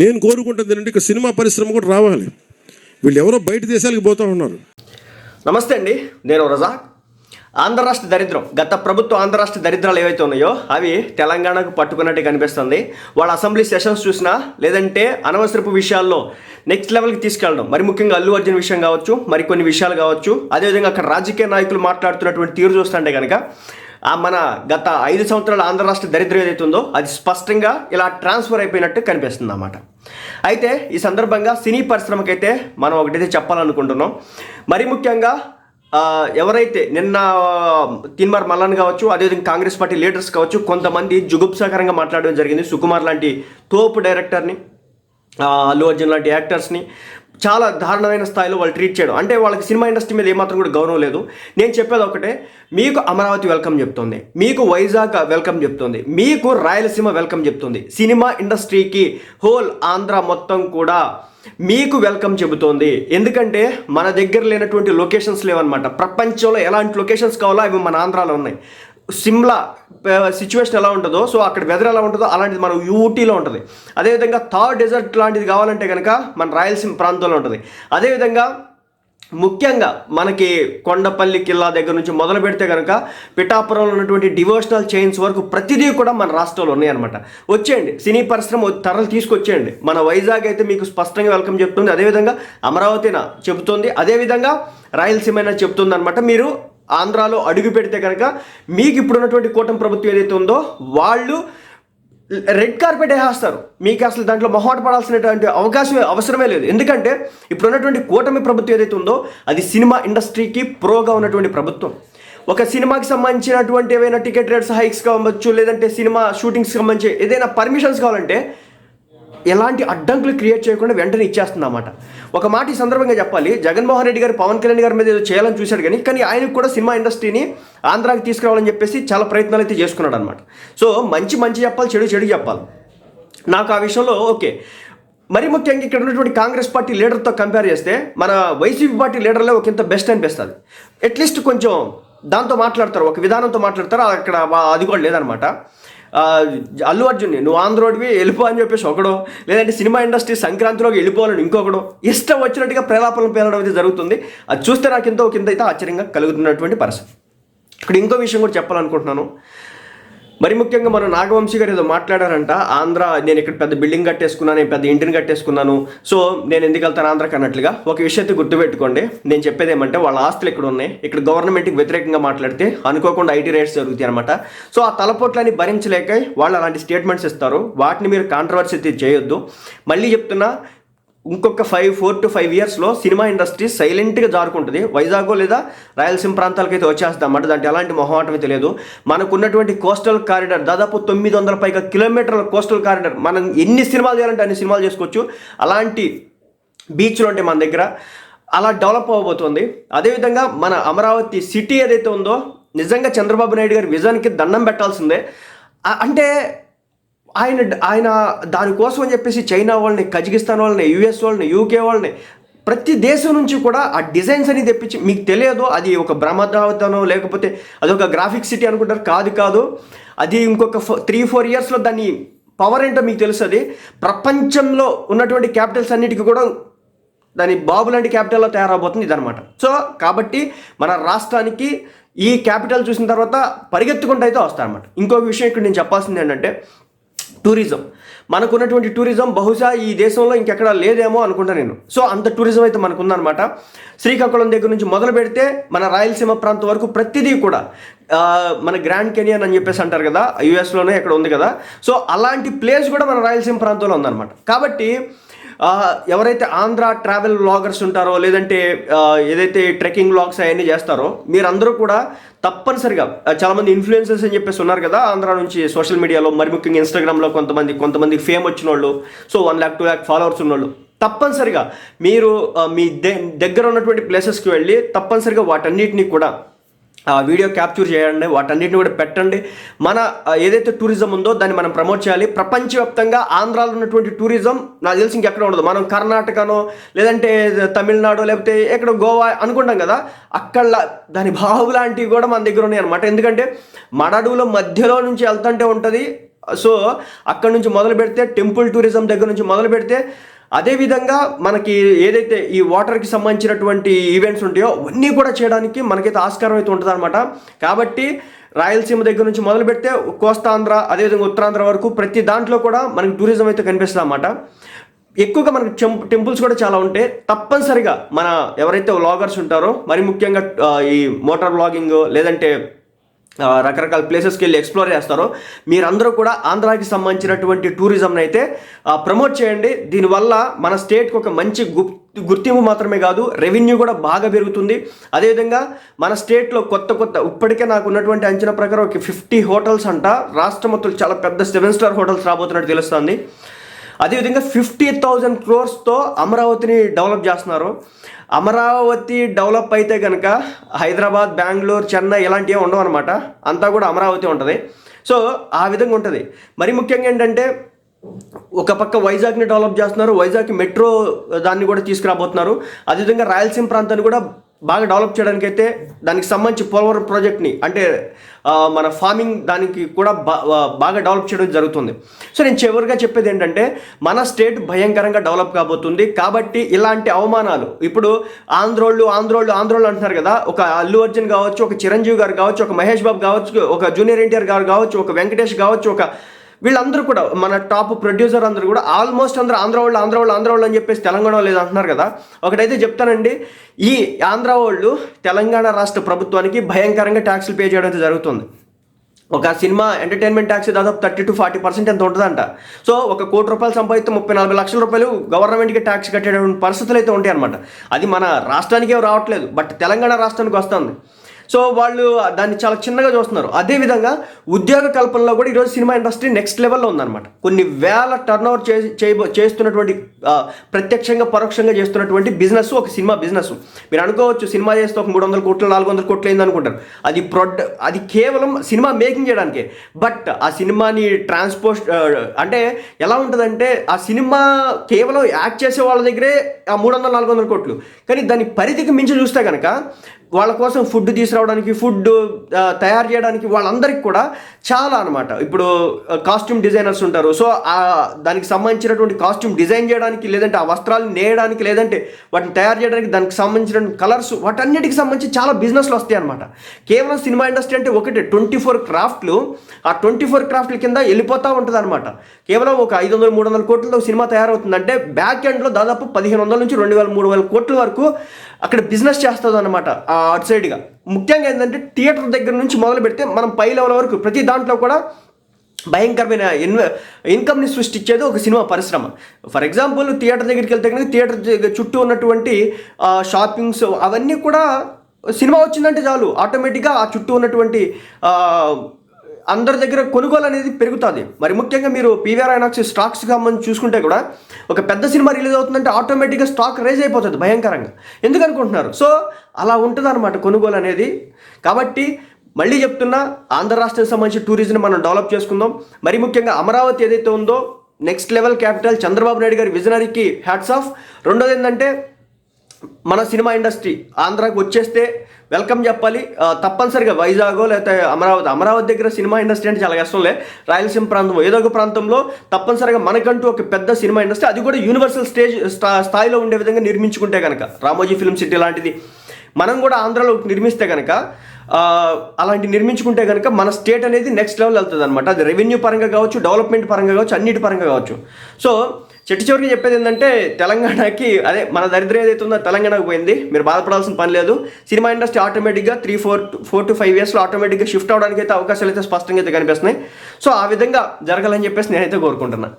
నేను కోరుకుంటుంది ఏంటంటే ఇక సినిమా పరిశ్రమ కూడా రావాలి. వీళ్ళు ఎవరో బయట దేశాలకు పోతూ ఉన్నారు. నమస్తే అండి నేను రజాక్. ఆంధ్ర రాష్ట్ర దరిద్రం గత ప్రభుత్వ ఆంధ్ర రాష్ట్ర దరిద్రాలు ఏవైతే ఉన్నాయో అవి తెలంగాణకు పట్టుకున్నట్టే కనిపిస్తుంది. వాళ్ళ అసెంబ్లీ సెషన్స్ చూసినా లేదంటే అనవసరపు విషయాల్లో నెక్స్ట్ లెవెల్కి తీసుకెళ్ళడం మరి ముఖ్యంగా అల్లు అర్జున్ విషయం కావచ్చు మరి కొన్ని విషయాలు కావచ్చు. అదేవిధంగా అక్కడ రాజకీయ నాయకులు మాట్లాడుతున్నటువంటి తీరు చూస్తుంటే కనుక మన గత ఐదు సంవత్సరాల ఆంధ్ర రాష్ట్ర దరిద్రం ఏదైతే ఉందో అది స్పష్టంగా ఇలా ట్రాన్స్ఫర్ అయిపోయినట్టు కనిపిస్తుంది అన్నమాట అయితే ఈ సందర్భంగా సినీ పరిశ్రమకైతే మనం ఒకటైతే చెప్పాలనుకుంటున్నాం. మరి ముఖ్యంగా ఎవరైతే నిన్న తిన్మార్ మల్లన్ కావచ్చు అదేవిధంగా కాంగ్రెస్ పార్టీ లీడర్స్ కావచ్చు కొంతమంది జుగుప్సాకరంగా మాట్లాడడం జరిగింది. సుకుమార్ లాంటి తోపు డైరెక్టర్ని అల్లు అర్జున్ లాంటి యాక్టర్స్ని చాలా దారుణమైన స్థాయిలో వాళ్ళు ట్రీట్ చేయడం. అంటే వాళ్ళకి సినిమా ఇండస్ట్రీ మీద ఏమాత్రం కూడా గౌరవం లేదు. నేను చెప్పేది ఒకటే మీకు అమరావతి వెల్కమ్ చెప్తుంది. మీకు వైజాగ్ వెల్కమ్ చెప్తుంది. మీకు రాయలసీమ వెల్కమ్ చెప్తుంది. సినిమా ఇండస్ట్రీకి హోల్ ఆంధ్ర మొత్తం కూడా మీకు వెల్కమ్ చెబుతోంది. ఎందుకంటే మన దగ్గర లేనటువంటి లొకేషన్స్ లేవన్నమాట. ప్రపంచంలో ఎలాంటి లొకేషన్స్ కావాలో అవి మన ఆంధ్రాలో ఉన్నాయి. సిమ్లా సిచ్యువేషన్ ఎలా ఉంటుందో సో అక్కడ వెదర్ ఎలా ఉంటుందో అలాంటిది మన యూటీలో ఉంటుంది. అదేవిధంగా థార్ డెజర్ట్ లాంటిది కావాలంటే కనుక మన రాయలసీమ ప్రాంతంలో ఉంటుంది. అదేవిధంగా ముఖ్యంగా మనకి కొండపల్లి కిల్లా దగ్గర నుంచి మొదలు పెడితే కనుక పిఠాపురంలో ఉన్నటువంటి డివోషనల్ చైన్స్ వరకు ప్రతిదీ కూడా మన రాష్ట్రంలో ఉన్నాయన్నమాట. వచ్చేయండి. సినీ పరిశ్రమ తరలు తీసుకొచ్చేయండి. మన వైజాగ్ అయితే మీకు స్పష్టంగా వెల్కమ్ చెప్తుంది. అదేవిధంగా అమరావతిన చెబుతుంది. అదేవిధంగా రాయలసీమ చెప్తుంది అనమాట మీరు ఆంధ్రాలో అడుగు పెడితే కనుక మీకు ఇప్పుడున్నటువంటి కూటమి ప్రభుత్వం ఏదైతే ఉందో వాళ్ళు రెడ్ కార్పెట్ వేసేస్తారు. మీకు అసలు దాంట్లో మొహాట పడాల్సినటువంటి అవకాశం అవసరమే లేదు. ఎందుకంటే ఇప్పుడు ఉన్నటువంటి కూటమి ప్రభుత్వం ఏదైతే ఉందో అది సినిమా ఇండస్ట్రీకి ప్రోగా ఉన్నటువంటి ప్రభుత్వం. ఒక సినిమాకి సంబంధించినటువంటి ఏవైనా టికెట్ రేట్స్ హైక్స్ కావచ్చు లేదంటే సినిమా షూటింగ్స్కి సంబంధించి ఏదైనా పర్మిషన్స్ కావాలంటే ఎలాంటి అడ్డంకులు క్రియేట్ చేయకుండా వెంటనే ఇచ్చేస్తుందన్నమాట. ఒక మాట ఈ సందర్భంగా చెప్పాలి. జగన్మోహన్ రెడ్డి గారు పవన్ కళ్యాణ్ గారి మీద ఏదో చేయాలని చూశాడు కానీ కానీ ఆయనకు కూడా సినిమా ఇండస్ట్రీని ఆంధ్రాకి తీసుకురావాలని చెప్పేసి చాలా ప్రయత్నాలు అయితే చేసుకున్నాడు అనమాట సో మంచి మంచి చెప్పాలి చెడు చెడు చెప్పాలి. నాకు ఆ విషయంలో ఓకే. మరి ముఖ్యంగా ఇక్కడ ఉన్నటువంటి కాంగ్రెస్ పార్టీ లీడర్తో కంపేర్ చేస్తే మన వైసీపీ పార్టీ లీడర్లే ఒక ఇంత బెస్ట్ అనిపిస్తుంది అట్లీస్ట్ కొంచెం దాంతో మాట్లాడతారు ఒక విధానంతో మాట్లాడతారు అక్కడ అది కూడా లేదనమాట అల్లు అర్జున్ని నువ్వు ఆంధ్రోడివి వెళ్ళిపో అని చెప్పేసి ఒకడో లేదంటే సినిమా ఇండస్ట్రీ సంక్రాంతిలోకి వెళ్ళిపోవాలని ఇంకొకడు ఇష్టం వచ్చినట్టుగా ప్రేలాపనలు పేలడం అయితే జరుగుతుంది. అది చూస్తే నాకు ఇంత కింద అయితే ఆశ్చర్యంగా కలుగుతున్నటువంటి పరిస్థితి. ఇక్కడ ఇంకో విషయం కూడా చెప్పాలనుకుంటున్నాను. మరి ముఖ్యంగా మన నాగవంశీ గారు ఏదో మాట్లాడారంట ఆంధ్ర నేను ఇక్కడ పెద్ద బిల్డింగ్ కట్టేసుకున్నాను నేను పెద్ద ఇంటిని కట్టేసుకున్నాను సో నేను ఎందుకు వెళ్తాను ఆంధ్రాకి అన్నట్లుగా ఒక విషయంతో గుర్తుపెట్టుకోండి. నేను చెప్పేది ఏమంటే వాళ్ళ ఆస్తులు ఇక్కడ ఉన్నాయి? ఇక్కడ గవర్నమెంట్కి వ్యతిరేకంగా మాట్లాడితే అనుకోకుండా ఐటీ రేట్స్ జరుగుతాయి అనమాట సో ఆ తలపోట్లని భరించలేక వాళ్ళు అలాంటి స్టేట్మెంట్స్ ఇస్తారు. వాటిని మీరు కాంట్రవర్సీ చేయొద్దు. మళ్ళీ చెప్తున్నా ఇంకొక ఫైవ్ ఫోర్ టు ఫైవ్ ఇయర్స్లో సినిమా ఇండస్ట్రీ సైలెంట్గా జారుకుంటుంది. వైజాగ్ లేదా రాయలసీమ ప్రాంతాలకైతే వచ్చేస్తాం అంటే దాంట్లో ఎలాంటి మొహమాటమే తెలియదు మనకున్నటువంటి కోస్టల్ కారిడార్ దాదాపు తొమ్మిది వందల పైగా కిలోమీటర్ల కోస్టల్ కారిడార్ మనం ఎన్ని సినిమాలు చేయాలంటే అన్ని సినిమాలు చేసుకోవచ్చు. అలాంటి బీచ్లు ఉంటాయి మన దగ్గర. అలా డెవలప్ అవ్వబోతోంది అదేవిధంగా మన అమరావతి సిటీ ఏదైతే ఉందో నిజంగా చంద్రబాబు నాయుడు గారి విజన్కి దండం పెట్టాల్సిందే. అంటే ఆయన ఆయన దానికోసం అని చెప్పేసి చైనా వాళ్ళని కజకిస్తాన్ వాళ్ళని యుఎస్ వాళ్ళని యూకే వాళ్ళని ప్రతి దేశం నుంచి కూడా ఆ డిజైన్స్ అని తెప్పించి మీకు తెలియదు అది ఒక బ్రహ్మద్రావతనో లేకపోతే అదొక గ్రాఫిక్ సిటీ అనుకుంటారు కాదు కాదు. అది ఇంకొక త్రీ ఫోర్ ఇయర్స్లో దాన్ని పవర్ ఏంటో మీకు తెలుస్తుంది ప్రపంచంలో ఉన్నటువంటి క్యాపిటల్స్ అన్నిటికీ కూడా దాని బాబు లాంటి క్యాపిటల్లో తయారవబోతుంది ఇదనమాట సో కాబట్టి మన రాష్ట్రానికి ఈ క్యాపిటల్ చూసిన తర్వాత పరిగెత్తుకుంటూ అయితే వస్తారన్నమాట. ఇంకొక విషయం ఇక్కడ నేను చెప్పాల్సింది ఏంటంటే టూరిజం. మనకున్నటువంటి టూరిజం బహుశా ఈ దేశంలో ఇంకెక్కడ లేదేమో అనుకుంటా నేను. సో అంత టూరిజం అయితే మనకుందనమాట శ్రీకాకుళం దగ్గర నుంచి మొదలు పెడితే మన రాయలసీమ ప్రాంతం వరకు ప్రతిదీ కూడా మన గ్రాండ్ కెనియన్ అని చెప్పేసి అంటారు కదా యుఎస్లోనే ఇక్కడ ఉంది కదా. సో అలాంటి ప్లేస్ కూడా మన రాయలసీమ ప్రాంతంలో ఉందన్నమాట. కాబట్టి ఎవరైతే ఆంధ్ర ట్రావెల్ వ్లాగర్స్ ఉంటారో లేదంటే ఏదైతే ట్రెక్కింగ్ వ్లాగ్స్ అవన్నీ చేస్తారో మీరందరూ కూడా తప్పనిసరిగా చాలామంది ఇన్ఫ్లుయెన్సర్స్ అని చెప్పేసి ఉన్నారు కదా ఆంధ్ర నుంచి సోషల్ మీడియాలో మరి ముఖ్యంగా ఇన్స్టాగ్రామ్లో కొంతమంది కొంతమంది ఫేమ్ వచ్చిన వాళ్ళు so one lakh two lakh followers ఉన్నోళ్ళు తప్పనిసరిగా మీరు మీ దగ్గర ఉన్నటువంటి ప్లేసెస్కి వెళ్ళి తప్పనిసరిగా వాటన్నిటిని కూడా ఆ వీడియో క్యాప్చర్ చేయండి వాటన్నిటిని కూడా పెట్టండి. మన ఏదైతే టూరిజం ఉందో దాన్ని మనం ప్రమోట్ చేయాలి. ప్రపంచవ్యాప్తంగా ఆంధ్రాలో ఉన్నటువంటి టూరిజం నాకు తెలిసి ఇంకెక్కడ ఉండదు. మనం కర్ణాటకనో లేదంటే తమిళనాడు లేకపోతే ఎక్కడ గోవా అనుకుంటాం కదా అక్కడ దాని బాహు లాంటివి కూడా మన దగ్గర ఉన్నాయి అనమాట ఎందుకంటే మడడుల మధ్యలో నుంచి వెళ్తుంటే ఉంటుంది. సో అక్కడ నుంచి మొదలు పెడితే టెంపుల్ టూరిజం దగ్గర నుంచి మొదలు పెడితే అదేవిధంగా మనకి ఏదైతే ఈ వాటర్కి సంబంధించినటువంటి ఈవెంట్స్ ఉంటాయో అన్నీ కూడా చేయడానికి మనకైతే ఆస్కారం అయితే ఉంటుంది కాబట్టి రాయలసీమ దగ్గర నుంచి మొదలు పెడితే కోస్తాంధ్ర అదేవిధంగా ఉత్తరాంధ్ర వరకు ప్రతి దాంట్లో కూడా మనకి టూరిజం అయితే కనిపిస్తుంది అన్నమాట ఎక్కువగా మనకి టెంప్ టెంపుల్స్ కూడా చాలా ఉంటాయి. తప్పనిసరిగా మన ఎవరైతే వ్లాగర్స్ ఉంటారో మరి ముఖ్యంగా ఈ మోటార్ వ్లాగింగ్ లేదంటే రకరకాల ప్లేసెస్కి వెళ్ళి ఎక్స్ప్లోర్ చేస్తారో. మీరందరూ కూడా ఆంధ్రాకి సంబంధించినటువంటి టూరిజంని అయితే ప్రమోట్ చేయండి. దీనివల్ల మన స్టేట్కి ఒక మంచి గుప్ గుర్తింపు మాత్రమే కాదు రెవెన్యూ కూడా బాగా పెరుగుతుంది. అదేవిధంగా మన స్టేట్లో కొత్త కొత్త ఇప్పటికే నాకు ఉన్నటువంటి అంచనా ప్రకారం ఒక ఫిఫ్టీ హోటల్స్ అంట. రాష్ట్ర మొత్తం చాలా పెద్ద సెవెన్ స్టార్ హోటల్స్ రాబోతున్నట్టు తెలుస్తుంది. అదేవిధంగా ఫిఫ్టీ థౌజండ్ క్రోర్స్తో అమరావతిని డెవలప్ చేస్తున్నారు. అమరావతి డెవలప్ అయితే కనుక హైదరాబాద్ బెంగళూరు చెన్నై ఇలాంటివి ఉండవు అనమాట అంతా కూడా అమరావతి ఉంటుంది. సో ఆ విధంగా ఉంటుంది. మరి ముఖ్యంగా ఏంటంటే ఒక పక్క వైజాగ్ని డెవలప్ చేస్తున్నారు. వైజాగ్ మెట్రో దాన్ని కూడా తీసుకురాబోతున్నారు. అదేవిధంగా రాయలసీమ ప్రాంతాన్ని కూడా బాగా డెవలప్ చేయడానికి అయితే దానికి సంబంధించి పోలవరం ప్రాజెక్ట్ని అంటే మన ఫార్మింగ్ దానికి కూడా బా బాగా డెవలప్ చేయడం జరుగుతుంది. సో నేను చివరిగా చెప్పేది ఏంటంటే మన స్టేట్ భయంకరంగా డెవలప్ కాబోతుంది. కాబట్టి ఇలాంటి అవమానాలు ఇప్పుడు ఆంధ్రోళ్ళు ఆంధ్రోళ్ళు ఆంధ్రోళ్ళు అంటున్నారు కదా ఒక అల్లు అర్జున్ కావచ్చు ఒక చిరంజీవి గారు కావచ్చు ఒక మహేష్ బాబు కావచ్చు ఒక జూనియర్ ఎన్టీఆర్ గారు కావచ్చు ఒక వెంకటేష్ కావచ్చు ఒక వీళ్ళందరూ కూడా మన టాప్ ప్రొడ్యూసర్ అందరూ కూడా ఆల్మోస్ట్ అందరూ ఆంధ్ర వాళ్ళు ఆంధ్ర వాళ్ళు ఆంధ్ర వాళ్ళు అని చెప్పేసి తెలంగాణ వాళ్ళు అంటున్నారు కదా. ఒకటైతే చెప్తానండి ఈ ఆంధ్ర వాళ్ళు తెలంగాణ రాష్ట్ర ప్రభుత్వానికి భయంకరంగా ట్యాక్సులు పే చేయడం అయితే జరుగుతుంది. ఒక సినిమా ఎంటర్టైన్మెంట్ ట్యాక్స్ దాదాపు థర్టీ టు ఫార్టీ పర్సెంట్ ఎంత ఉంటుందంట. సో ఒక కోటి రూపాయలు సంపాదిస్తే ముప్పై నలభై లక్షల రూపాయలు గవర్నమెంట్కి ట్యాక్స్ కట్టేటువంటి పరిస్థితులు అయితే ఉంటాయి అనమాట అది మన రాష్ట్రానికే రావట్లేదు బట్ తెలంగాణ రాష్ట్రానికి వస్తుంది. సో వాళ్ళు దాన్ని చాలా చిన్నగా చూస్తున్నారు. అదేవిధంగా ఉద్యోగ కల్పనలో కూడా ఈరోజు సినిమా ఇండస్ట్రీ నెక్స్ట్ లెవెల్లో ఉందన్నమాట. కొన్ని వేల టర్న్ ఓవర్ చే చేయబో- చేస్తున్నటువంటి ప్రత్యక్షంగా పరోక్షంగా చేస్తున్నటువంటి బిజినెస్ ఒక సినిమా బిజినెస్ మీరు అనుకోవచ్చు సినిమా చేస్తే ఒక మూడు వందల కోట్లు నాలుగు వందల కోట్లు అయింది అనుకుంటారు. అది ప్రొడ్ అది కేవలం సినిమా మేకింగ్ చేయడానికే. బట్ ఆ సినిమాని ట్రాన్స్పోర్ట్ అంటే ఎలా ఉంటుందంటే ఆ సినిమా కేవలం యాక్ట్ చేసే వాళ్ళ దగ్గరే ఆ మూడు వందల నాలుగు వందల కోట్లు. కానీ దాని పరిధికి మించి చూస్తే కనుక వాళ్ళ కోసం ఫుడ్ తీసుకురావడానికి ఫుడ్ తయారు చేయడానికి వాళ్ళందరికీ కూడా చాలా అనమాట ఇప్పుడు కాస్ట్యూమ్ డిజైనర్స్ ఉంటారు. సో దానికి సంబంధించినటువంటి కాస్ట్యూమ్ డిజైన్ చేయడానికి లేదంటే ఆ వస్త్రాలు నేయడానికి లేదంటే వాటిని తయారు చేయడానికి దానికి సంబంధించిన కలర్స్ వాటన్నిటికి సంబంధించి చాలా బిజినెస్లు వస్తాయి అనమాట కేవలం సినిమా ఇండస్ట్రీ అంటే ఒకటి. ట్వంటీ ఫోర్ క్రాఫ్ట్లు ఆ ట్వంటీ ఫోర్ క్రాఫ్ట్ల కింద వెళ్ళిపోతూ ఉంటుంది అనమాట కేవలం ఒక ఐదు వందల మూడు వందల కోట్లతో సినిమా తయారవుతుందంటే బ్యాక్ ఎండ్లో దాదాపు పదిహేను వందల నుంచి రెండు వేల మూడు వేల కోట్ల వరకు అక్కడ బిజినెస్ చేస్తుంది అనమాట అటు సైడ్గా ముఖ్యంగా ఏంటంటే థియేటర్ దగ్గర నుంచి మొదలు పెడితే మనం పై లెవెల్ వరకు ప్రతి దాంట్లో కూడా భయంకరమైన ఇన్వ ఇన్కమ్ని సృష్టించేది ఒక సినిమా పరిశ్రమ. ఫర్ ఎగ్జాంపుల్ థియేటర్ దగ్గరికి వెళ్తే కనుక థియేటర్ దగ్గర చుట్టూ ఉన్నటువంటి షాపింగ్స్ అవన్నీ కూడా సినిమా వచ్చిందంటే చాలు. ఆటోమేటిక్గా ఆ చుట్టూ ఉన్నటువంటి అందరి దగ్గర కొనుగోలు అనేది పెరుగుతుంది. మరి ముఖ్యంగా మీరు పీవీఆర్ ఐనాక్స్ స్టాక్స్ సంబంధించి చూసుకుంటే కూడా ఒక పెద్ద సినిమా రిలీజ్ అవుతుందంటే ఆటోమేటిక్గా స్టాక్ రేజ్ అయిపోతుంది భయంకరంగా. ఎందుకు అనుకుంటున్నారు? సో అలా ఉంటుంది అనమాట కొనుగోలు అనేది. కాబట్టి మళ్ళీ చెప్తున్నా ఆంధ్ర రాష్ట్రానికి సంబంధించి టూరిజం మనం డెవలప్ చేసుకుందాం. మరి ముఖ్యంగా అమరావతి ఏదైతే ఉందో next level capital Chandrababu Naidu గారి విజనరీకి హ్యాట్స్ ఆఫ్ రెండోది ఏంటంటే మన సినిమా ఇండస్ట్రీ ఆంధ్రాకి వచ్చేస్తే వెల్కమ్ చెప్పాలి. తప్పనిసరిగా వైజాగ్ లేకపోతే అమరావతి అమరావతి దగ్గర సినిమా ఇండస్ట్రీ అంటే చాలా కష్టంలే రాయలసీమ ప్రాంతం ఏదో ఒక ప్రాంతంలో తప్పనిసరిగా మనకంటూ ఒక పెద్ద సినిమా ఇండస్ట్రీ అది కూడా యూనివర్సల్ స్టేజ్ స్థాయిలో ఉండే విధంగా నిర్మించుకుంటే కనుక రామోజీ ఫిల్మ్ సిటీ లాంటిది. మనం కూడా ఆంధ్రాలో నిర్మిస్తే కనుక అలాంటి నిర్మించుకుంటే కనుక మన స్టేట్ అనేది నెక్స్ట్ లెవెల్ వెళ్తుంది అనమాట అది రెవెన్యూ పరంగా కావచ్చు డెవలప్మెంట్ పరంగా కావచ్చు అన్నిటి పరంగా కావచ్చు. సో చెట్టు చివరికి చెప్పేది ఏంటంటే తెలంగాణకి అదే మన దరిద్రం ఏదైతే ఉందో తెలంగాణకు పోయింది. మీరు బాధపడాల్సిన పని లేదు. సినిమా ఇండస్ట్రీ ఆటోమేటిక్గా three four four to five ఇయర్స్లో ఆటోమేటిక్గా షిఫ్ట్ అవడానికి అయితే అవకాశాలు అయితే స్పష్టంగా అయితే కనిపిస్తున్నాయి. సో ఆ విధంగా జరగాలని చెప్పేసి నేనైతే కోరుకుంటున్నాను